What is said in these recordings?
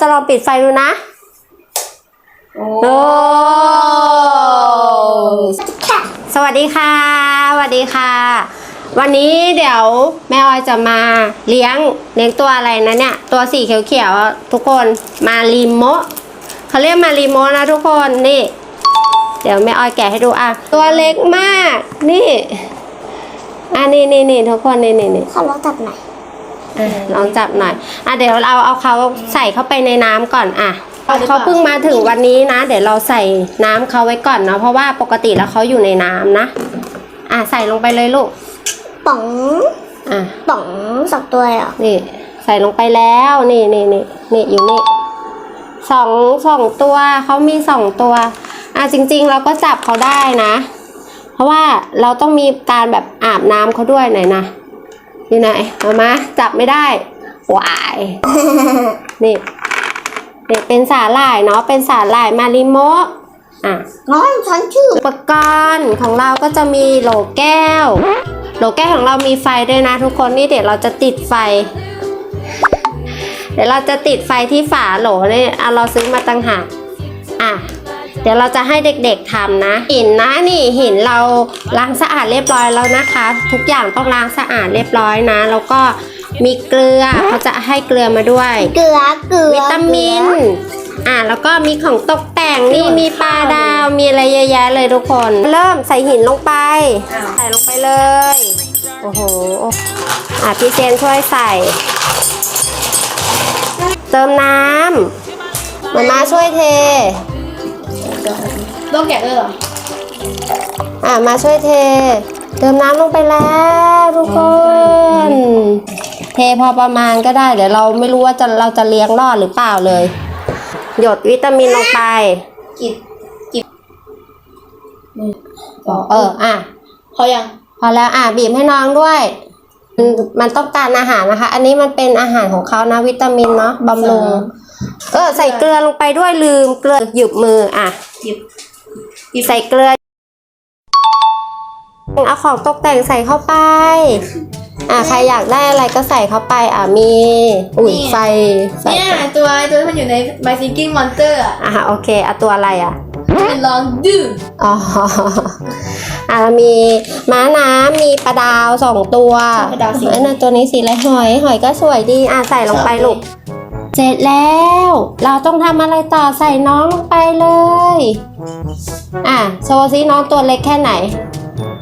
จะลองปิดไฟดูนะโอ้โอ้สวัสดีค่ะ สวัสดีค่ะ วันนี้เดี๋ยวแม่ออยจะมาเลี้ยงเลี้ยงตัวอะไรนะเนี่ย ตัวสีเขียวๆอะทุกคนมารีโมะเขาเรียกมารีโมะนะทุกคนนี่ เดี๋ยวแม่ออยแกะให้ดูอะ ตัวเล็กมาก นี่ อะนี่นี่นี่ทุกคนนี่นี่นี่ขอลองจับหน่อย อะลองจับหน่อยอะเดี๋ยวเราเอาเขาใส่เข้าไปในน้ำก่อนอะเอาดีกว่าเขาเพิ่งมาถึงวันนี้นะ เดี๋ยวเราใส่น้ำเขาไว้ก่อนเนาะเพราะว่าปกติแล้วเขาอยู่ในน้ำนะอะใส่ลงไปเลยลูกป๋องอะ ป๋องสองตัวเลยเหรอนี่ใส่ลงไปแล้วนี่นี่นี่นี่อยู่นี่สองสองตัวเขามีสองตัวอะจริง ๆ เราก็จับเขาได้นะ เพราะว่าเราต้องมีการแบบอาบน้ำเขาด้วยหน่อยนะ อยู่ไหนเอามาจับไม่ได้วายนี่นี่เป็นสาหร่ายเนาะเป็นสาหร่ายมาริโมะอะน้องฉันชื่ออุปกรณ์ของเราก็จะมีโหลแก้ว โหลแก้วของเรามีไฟด้วยนะ ทุกคนนี่เดี๋ยวเราจะติดไฟ เดี๋ยวเราจะติดไฟที่ฝาโหลเนี่ยเอาเราซื้อมาตั้งหากอะเดี๋ยวเราจะให้เด็กๆทำนะ หินนะนี่หินเราล้างสะอาดเรียบร้อยแล้วนะคะ ทุกอย่างต้องล้างสะอาดเรียบร้อยนะ แล้วก็มีเกลือเขาจะให้เกลือมาด้วย เกลือเกลือวิตามิน อะแล้วก็มีของตกแต่งนี่มีปลาดาวมีอะไรเยอะแยะเลยทุกคน เริ่มใส่หินลงไป ใส่ลงไปเลย โอ้โหอะพี่เจนช่วยใส่ เติมน้ำมามาช่วยเท ต้องแกะด้วยเหรอ อะมาช่วยเท เติมน้ำลงไปแล้วทุกคน เทพอประมาณก็ได้ เดี๋ยวเราไม่รู้ว่าจะเราจะเลี้ยงรอดหรือเปล่าเลย หยดวิตามินลงไป กินกินหนึ่งสองเออ อะ พอยัง พอแล้วอะบีบให้น้องด้วยอืมมันต้องการอาหารนะคะ อันนี้มันเป็นอาหารของเขานะวิตามินเนาะบำรุง เออใส่เกลือลงไปด้วยลืมเกลือหยุบมืออะหยิบใส่เกลือเอาของตกแต่งใส่เข้าไป อะใครอยากได้อะไรก็ใส่เข้าไป อะมีอุ่ยไฟใส่เนี่ยตัวตัวที่มันอยู่ใน My Thinking Monster อะอะโอเคอะตัวอะไรอะเป็นลองดื้ออ๋ออะมีม้าน้ำมีปลาดาวสองตัวปลาดาวสีไอ้นั่นตัวนี้สีอะไรหอย หอยก็สวยดี อะใส่ลงไปลูก เสร็จแล้ว เราต้องทำอะไรต่อใส่น้องลงไปเลย อะโชว์ซิน้องตัวเล็กแค่ไหน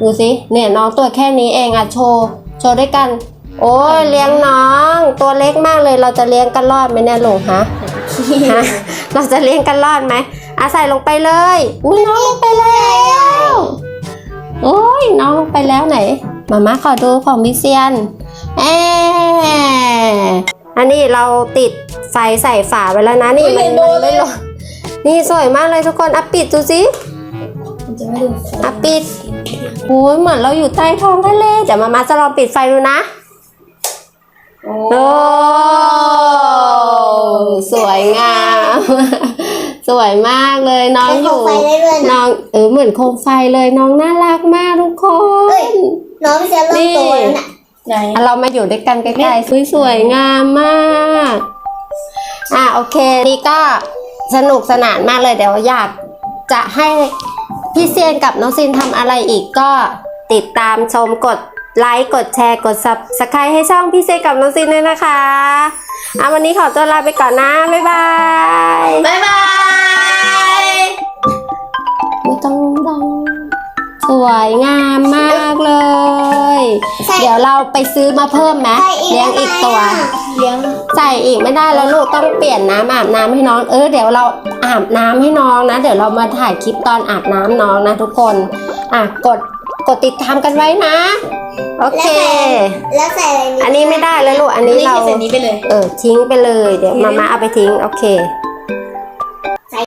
ดูสิเนี่ยน้องตัวแค่นี้เองอะโชว์ โชว์ด้วยกัน โอ้ยเลี้ยงน้อง ตัวเล็กมากเลยเราจะเลี้ยงกันรอดไหมเนี่ยลูกฮะฮะเราจะเลี้ยงกันรอดไหมอาใส่ลงไปเลย อุ้ยน้องลงไปแล้วโอ้ยน้องลงไปแล้วไหนมาม่าขอดูของมิเซียนแอ อันนี้เราติดไฟใส่ฝาไว้แล้วนะนี่มันมันไม่หล่นนี่สวยมากเลยทุกคนอะปิดดูสิมันจะไม่ดูอะปิดโอ้ยเหมือนเราอยู่ใต้ท้องทะเลเดี๋ยวมาม่าจะลองปิดไฟดูนะโอ้โอ้สวยงามสวยมากเลยน้องอยู่ไฟได้ด้วยนะน้องเออเหมือนโคมไฟเลยน้องน่ารักมากทุกคนเอ้ยน้องจะเริ่มโตแล้วน่ะ ไหนอะเรามาอยู่ด้วยกันใกล้ๆสวยสวยงามมาก อะโอเค นี่ก็สนุกสนานมากเลยเดี๋ยวอยากจะให้พี่เซียนกับน้องซินทำอะไรอีกก็ติดตามชมกดไลค์กดแชร์กด subscribe ให้ช่องพี่เซียนกับน้องซินด้วยนะคะอะวันนี้ขอตัวลาไปก่อนนะ บ๊ายบาย บ๊ายบายไม่ต้องดังสวยงามมากเลย ใส่เดี๋ยวเราไปซื้อมาเพิ่มไหมใส่อีกเลี้ยงอีกตัวเลี้ยงใส่อีกไม่ได้แล้วลูกต้องเปลี่ยนน้ำอาบน้ำให้น้อง เออเดี๋ยวเราอาบน้ำให้น้องนะ เดี๋ยวเรามาถ่ายคลิปตอนอาบน้ำน้องนะทุกคน อะกดกดติดตามกันไว้นะ โอเค แล้วใส่อะไรอันนี้ไม่ได้แล้วลูกอันอันนี้นี้เรา ใส่นี้ไปเลย เออทิ้งไปเลยเดี๋ยวมามาเอาไปทิ้ง โอเค